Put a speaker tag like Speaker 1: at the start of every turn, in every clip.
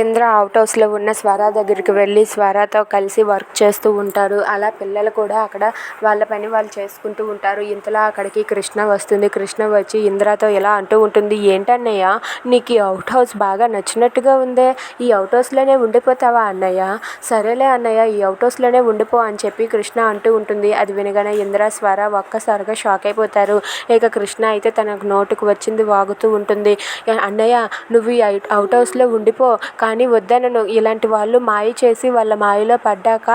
Speaker 1: Indra out హౌస్లో ఉన్న స్వర దగ్గరికి వెళ్ళి స్వరాతో కలిసి వర్క్ చేస్తూ ఉంటారు. అలా పిల్లలు కూడా అక్కడ వాళ్ళ పని వాళ్ళు చేసుకుంటూ ఉంటారు. ఇంతలో అక్కడికి కృష్ణ వస్తుంది. కృష్ణ వచ్చి ఇంద్రతో ఇలా అంటూ ఉంటుంది. ఏంటన్నయ్య నీకు ఈ అవుట్ హౌస్ బాగా నచ్చినట్టుగా ఉందే. ఈ అవుట్ హౌస్లోనే ఉండిపోతావా అన్నయ్య? సరేలే అన్నయ్య ఈ అవుట్ హౌస్లోనే ఉండిపో అని చెప్పి కృష్ణ అంటూ ఉంటుంది. అది వినగానే ఇంద్ర స్వర ఒక్కసారిగా షాక్ అయిపోతారు. ఇక కృష్ణ అయితే తన నోటుకు వచ్చింది వాగుతూ ఉంటుంది. అన్నయ్య నువ్వు ఈ అవుట్ హౌస్లో ఉండిపో. కానీ వద్దనను ఇలాంటి వాళ్ళు మాయ చేసి వాళ్ళ మాయలో పడ్డాక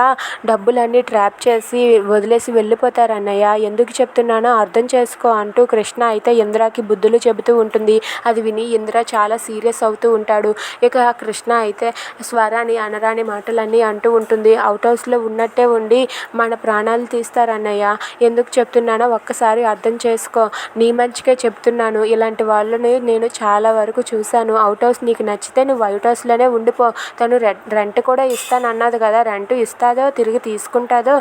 Speaker 1: డబ్బులన్నీ ట్రాప్ చేసి వదిలేసి వెళ్ళిపోతారు అన్నయ్య. ఎందుకు చెప్తున్నానో అర్థం చేసుకో అంటూ కృష్ణ అయితే ఇంద్రాకి బుద్ధులు చెబుతూ ఉంటుంది. అది విని ఇంద్ర చాలా సీరియస్ అవుతూ ఉంటాడు. ఇక కృష్ణ అయితే స్వరాని అనరాని మాటలన్నీ అంటూ ఉంటుంది. అవుట్ హౌస్లో ఉన్నట్టే ఉండి మన ప్రాణాలు తీస్తారన్నయ్య ఎందుకు చెప్తున్నానో ఒక్కసారి అర్థం చేసుకో. నీ మంచికే చెప్తున్నాను. ఇలాంటి వాళ్ళని నేను చాలా వరకు చూశాను. అవుట్ హౌస్ నీకు నచ్చితే నువ్వు అవుట్ ఇంట్లోనే ఉండిపో తను రెంట్ కూడా ఇస్తానన్నది కదా. రెంట్ ఇస్తాదో తిరిగి తీసుకుంటాదో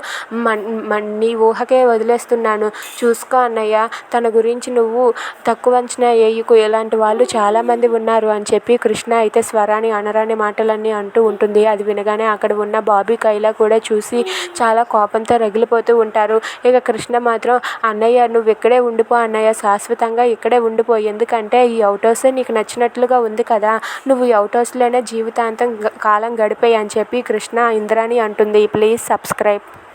Speaker 1: మన్ మన్ నీ ఊహకే వదిలేస్తున్నాను. చూసుకో అన్నయ్య తన గురించి నువ్వు తక్కువ అంచనా వేయకు. ఇలాంటి వాళ్ళు చాలామంది ఉన్నారు అని చెప్పి కృష్ణ అయితే స్వరాని అనరాని మాటలన్నీ అంటూ ఉంటుంది. అది వినగానే అక్కడ ఉన్న బాబీ కైలా కూడా చూసి చాలా కోపంతో రగిలిపోతూ ఉంటారు. ఇక కృష్ణ మాత్రం అన్నయ్య నువ్వు ఇక్కడే ఉండిపో అన్నయ్య. శాశ్వతంగా ఇక్కడే ఉండిపో. ఎందుకంటే ఈ అవుట్ హౌస్ నీకు నచ్చినట్లుగా ఉంది కదా. నువ్వు ఈ అవుట్ హౌస్లోనే జీవితాంతం కాలం గడిపేయి అని చెప్పి కృష్ణ ఇంద్రాని అంటుంది. Please subscribe.